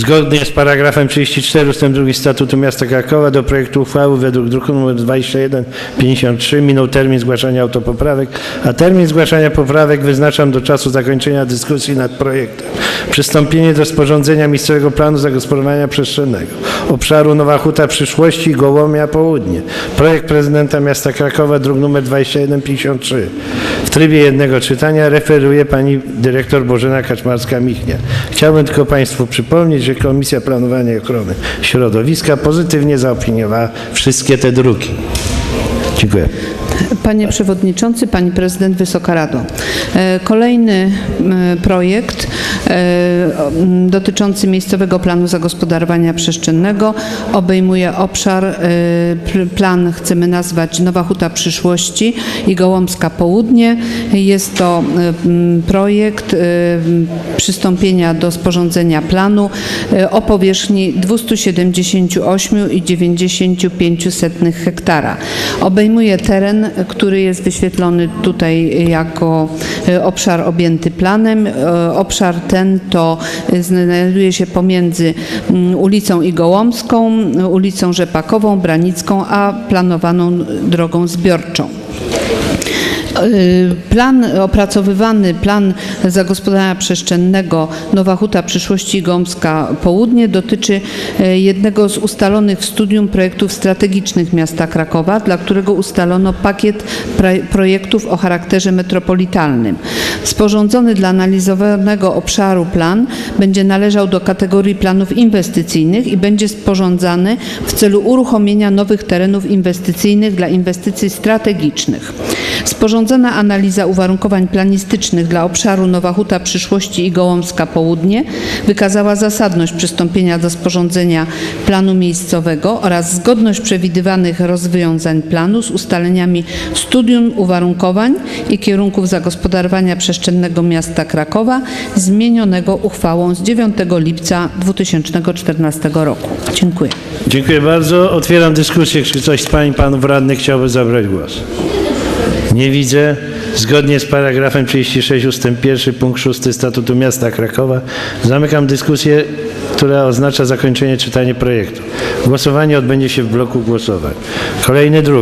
Zgodnie z paragrafem 34 ust. 2 Statutu Miasta Krakowa do projektu uchwały według druku nr 2153 minął termin zgłaszania autopoprawek, a termin zgłaszania poprawek wyznaczam do czasu zakończenia dyskusji nad projektem. Przystąpienie do sporządzenia miejscowego planu zagospodarowania przestrzennego obszaru Nowa Huta Przyszłości Gołomia Południe. Projekt prezydenta miasta Krakowa, druk nr 2153. W trybie jednego czytania referuje pani dyrektor Bożena Kaczmarska-Michnia. Chciałbym tylko państwu przypomnieć, że Komisja Planowania i Ochrony Środowiska pozytywnie zaopiniowała wszystkie te druki. Dziękuję. Panie Przewodniczący, Pani Prezydent, Wysoka Rado. E, Kolejny projekt e, dotyczący miejscowego planu zagospodarowania przestrzennego obejmuje obszar, e, plan chcemy nazwać Nowa Huta Przyszłości i Gołąbska Południe. Jest to projekt przystąpienia do sporządzenia planu o powierzchni 278,95 hektara. Obejmuje teren, który jest wyświetlony tutaj jako e, obszar objęty planem. E, Obszar ten to e, znajduje się pomiędzy mm, ulicą Igołomską, ulicą Rzepakową, Branicką, a planowaną drogą zbiorczą. Y, Plan opracowywany, plan zagospodarowania przestrzennego Nowa Huta Przyszłości Gąbska Południe dotyczy y, jednego z ustalonych w studium projektów strategicznych miasta Krakowa, dla którego ustalono pakiet projektów o charakterze metropolitalnym. Sporządzony dla analizowanego obszaru plan będzie należał do kategorii planów inwestycyjnych i będzie sporządzany w celu uruchomienia nowych terenów inwestycyjnych dla inwestycji strategicznych. Sporządzona analiza uwarunkowań planistycznych dla obszaru Nowa Huta Przyszłości i Gołąbska Południe wykazała zasadność przystąpienia do sporządzenia planu miejscowego oraz zgodność przewidywanych rozwiązań planu z ustaleniami studium uwarunkowań i kierunków zagospodarowania przestrzennego miasta Krakowa zmienionego uchwałą z 9 lipca 2014 roku. Dziękuję. Dziękuję bardzo. Otwieram dyskusję. Czy ktoś z pań i panów radnych chciałby zabrać głos? Nie widzę. Zgodnie z paragrafem 36 ust. 1 punkt 6 Statutu Miasta Krakowa zamykam dyskusję, która oznacza zakończenie czytania projektu. Głosowanie odbędzie się w bloku głosowań. Kolejny druk.